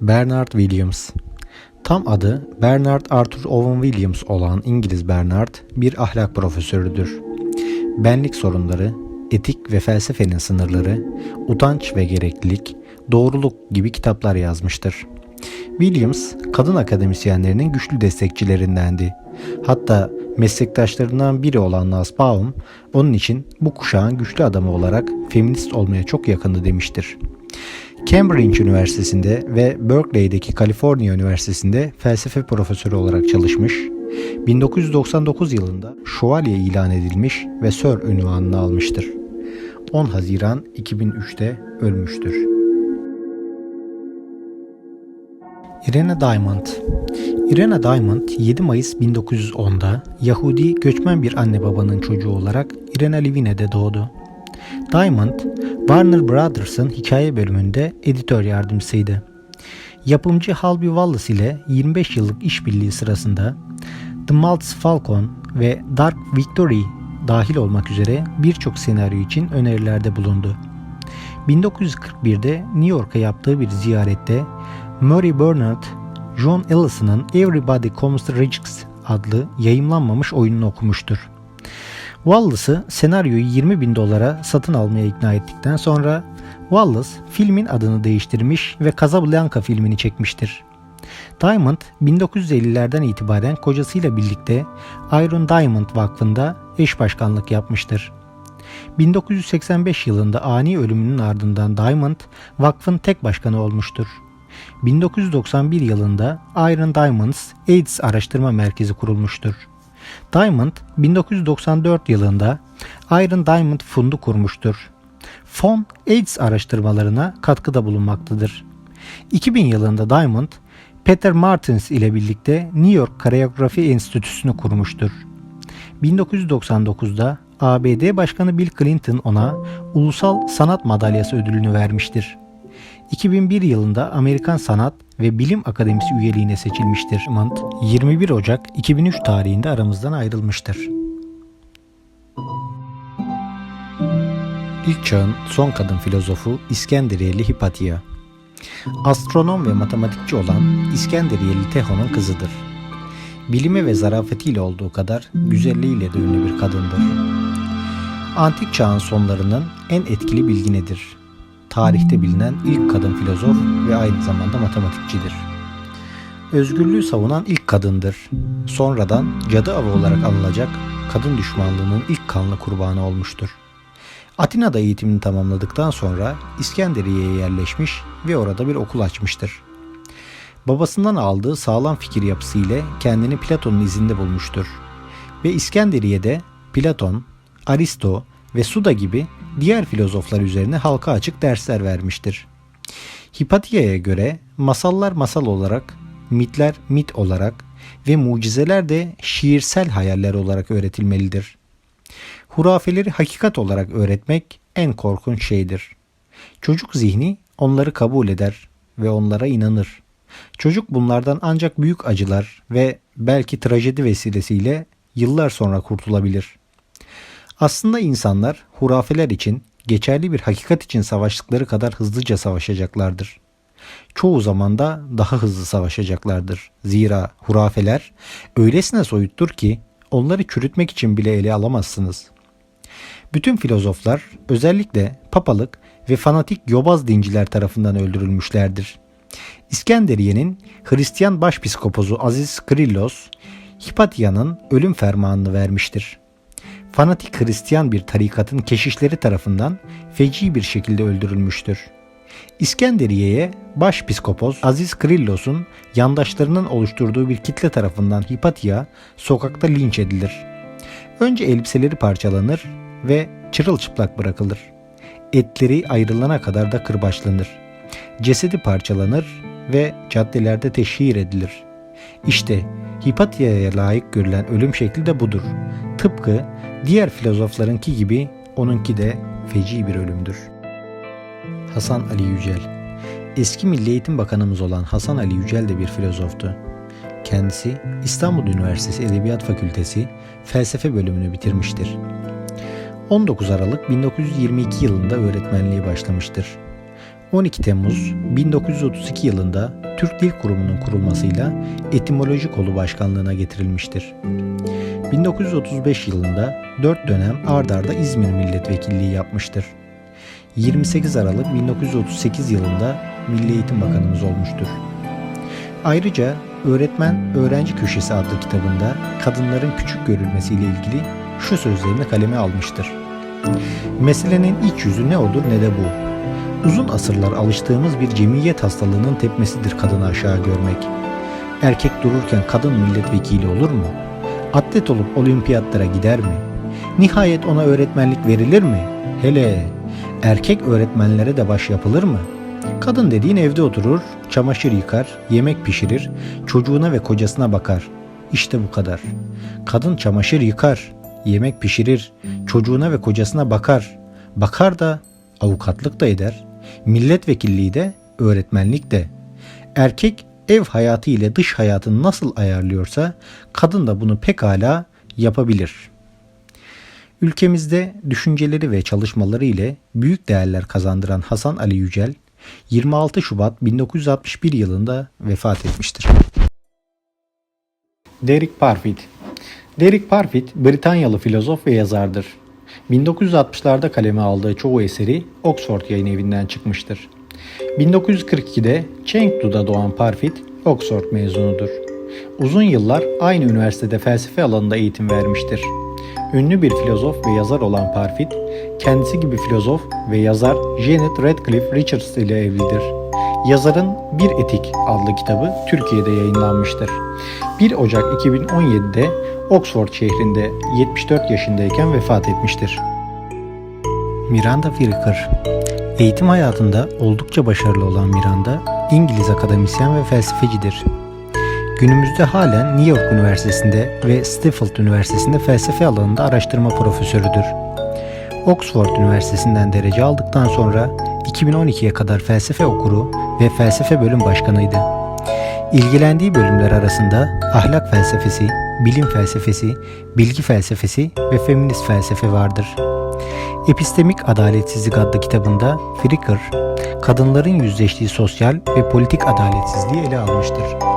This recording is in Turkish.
Bernard Williams Tam adı Bernard Arthur Owen Williams olan İngiliz Bernard bir ahlak profesörüdür. Benlik sorunları, etik ve felsefenin sınırları, utanç ve gereklilik, doğruluk gibi kitaplar yazmıştır. Williams, kadın akademisyenlerinin güçlü destekçilerindendi. Hatta meslektaşlarından biri olan Nussbaum, onun için bu kuşağın güçlü adamı olarak feminist olmaya çok yakındı demiştir. Cambridge Üniversitesi'nde ve Berkeley'deki Kaliforniya Üniversitesi'nde felsefe profesörü olarak çalışmış, 1999 yılında şövalye ilan edilmiş ve Sir ünvanını almıştır. 10 Haziran 2003'te ölmüştür. Irena Diamond Irena Diamond 7 Mayıs 1910'da Yahudi göçmen bir anne babanın çocuğu olarak Irena Levine'de doğdu. Diamond, Warner Brothers'ın hikaye bölümünde editör yardımcısıydı. Yapımcı Halby Wallace ile 25 yıllık işbirliği sırasında The Maltese Falcon ve Dark Victory dahil olmak üzere birçok senaryo için önerilerde bulundu. 1941'de New York'a yaptığı bir ziyarette Murray Bernard, John Ellison'ın Everybody Comes to Risks adlı yayımlanmamış oyununu okumuştur. Wallace'ı senaryoyu 20 bin dolara satın almaya ikna ettikten sonra Wallace filmin adını değiştirmiş ve Casablanca filmini çekmiştir. Diamond 1950'lerden itibaren kocasıyla birlikte Iron Diamond Vakfı'nda eş başkanlık yapmıştır. 1985 yılında ani ölümünün ardından Diamond vakfın tek başkanı olmuştur. 1991 yılında Iron Diamonds AIDS Araştırma Merkezi kurulmuştur. Diamond 1994 yılında Iron Diamond Fundu kurmuştur. Fon AIDS araştırmalarına katkıda bulunmaktadır. 2000 yılında Diamond, Peter Martins ile birlikte New York Kareografi Enstitüsü'nü kurmuştur. 1999'da ABD Başkanı Bill Clinton ona Ulusal Sanat Madalyası ödülünü vermiştir. 2001 yılında Amerikan Sanat ve Bilim Akademisi üyeliğine seçilmiştir. Mant 21 Ocak 2003 tarihinde aramızdan ayrılmıştır. İlk çağın son kadın filozofu İskenderiyeli Hipatia. Astronom ve matematikçi olan İskenderiyeli Teho'nun kızıdır. Bilime ve zarafetiyle olduğu kadar güzelliğiyle de ünlü bir kadındır. Antik çağın sonlarının en etkili bilginedir tarihte bilinen ilk kadın filozof ve aynı zamanda matematikçidir. Özgürlüğü savunan ilk kadındır. Sonradan cadı avı olarak anılacak kadın düşmanlığının ilk kanlı kurbanı olmuştur. Atina'da eğitimini tamamladıktan sonra İskenderiye'ye yerleşmiş ve orada bir okul açmıştır. Babasından aldığı sağlam fikir yapısı ile kendini Platon'un izinde bulmuştur. Ve İskenderiye'de Platon, Aristo ve Suda gibi diğer filozoflar üzerine halka açık dersler vermiştir. Hipatia'ya göre masallar masal olarak, mitler mit olarak ve mucizeler de şiirsel hayaller olarak öğretilmelidir. Hurafeleri hakikat olarak öğretmek en korkunç şeydir. Çocuk zihni onları kabul eder ve onlara inanır. Çocuk bunlardan ancak büyük acılar ve belki trajedi vesilesiyle yıllar sonra kurtulabilir.'' Aslında insanlar hurafeler için geçerli bir hakikat için savaştıkları kadar hızlıca savaşacaklardır. Çoğu zaman da daha hızlı savaşacaklardır. Zira hurafeler öylesine soyuttur ki onları çürütmek için bile ele alamazsınız. Bütün filozoflar özellikle papalık ve fanatik yobaz dinciler tarafından öldürülmüşlerdir. İskenderiye'nin Hristiyan başpiskopozu Aziz Krillos, Hipatia'nın ölüm fermanını vermiştir fanatik Hristiyan bir tarikatın keşişleri tarafından feci bir şekilde öldürülmüştür. İskenderiye'ye başpiskopos Aziz Krillos'un yandaşlarının oluşturduğu bir kitle tarafından Hipatia sokakta linç edilir. Önce elbiseleri parçalanır ve çırılçıplak bırakılır. Etleri ayrılana kadar da kırbaçlanır. Cesedi parçalanır ve caddelerde teşhir edilir. İşte Hipatia'ya layık görülen ölüm şekli de budur. Tıpkı diğer filozoflarınki gibi onunki de feci bir ölümdür. Hasan Ali Yücel Eski Milli Eğitim Bakanımız olan Hasan Ali Yücel de bir filozoftu. Kendisi İstanbul Üniversitesi Edebiyat Fakültesi felsefe bölümünü bitirmiştir. 19 Aralık 1922 yılında öğretmenliğe başlamıştır. 12 Temmuz 1932 yılında Türk Dil Kurumu'nun kurulmasıyla etimoloji kolu başkanlığına getirilmiştir. 1935 yılında 4 dönem ard arda İzmir milletvekilliği yapmıştır. 28 Aralık 1938 yılında Milli Eğitim Bakanımız olmuştur. Ayrıca Öğretmen Öğrenci Köşesi adlı kitabında kadınların küçük görülmesiyle ilgili şu sözlerini kaleme almıştır. Meselenin iç yüzü ne olur ne de bu. Uzun asırlar alıştığımız bir cemiyet hastalığının tepmesidir kadını aşağı görmek. Erkek dururken kadın milletvekili olur mu? Atlet olup olimpiyatlara gider mi? Nihayet ona öğretmenlik verilir mi? Hele erkek öğretmenlere de baş yapılır mı? Kadın dediğin evde oturur, çamaşır yıkar, yemek pişirir, çocuğuna ve kocasına bakar. İşte bu kadar. Kadın çamaşır yıkar, yemek pişirir, çocuğuna ve kocasına bakar. Bakar da avukatlık da eder. Milletvekilliği de, öğretmenlik de. Erkek ev hayatı ile dış hayatını nasıl ayarlıyorsa kadın da bunu pekala yapabilir. Ülkemizde düşünceleri ve çalışmaları ile büyük değerler kazandıran Hasan Ali Yücel 26 Şubat 1961 yılında vefat etmiştir. Derek Parfit Derek Parfit Britanyalı filozof ve yazardır. 1960'larda kaleme aldığı çoğu eseri Oxford Yayın Evi'nden çıkmıştır. 1942'de Chengdu'da doğan Parfit, Oxford mezunudur. Uzun yıllar aynı üniversitede felsefe alanında eğitim vermiştir. Ünlü bir filozof ve yazar olan Parfit, kendisi gibi filozof ve yazar Janet Radcliffe Richards ile evlidir. Yazarın Bir Etik adlı kitabı Türkiye'de yayınlanmıştır. 1 Ocak 2017'de Oxford şehrinde 74 yaşındayken vefat etmiştir. Miranda Firiker Eğitim hayatında oldukça başarılı olan Miranda, İngiliz akademisyen ve felsefecidir. Günümüzde halen New York Üniversitesi'nde ve Sheffield Üniversitesi'nde felsefe alanında araştırma profesörüdür. Oxford Üniversitesi'nden derece aldıktan sonra 2012'ye kadar felsefe okuru ve felsefe bölüm başkanıydı. İlgilendiği bölümler arasında ahlak felsefesi, bilim felsefesi, bilgi felsefesi ve feminist felsefe vardır. Epistemik Adaletsizlik adlı kitabında Fricker, kadınların yüzleştiği sosyal ve politik adaletsizliği ele almıştır.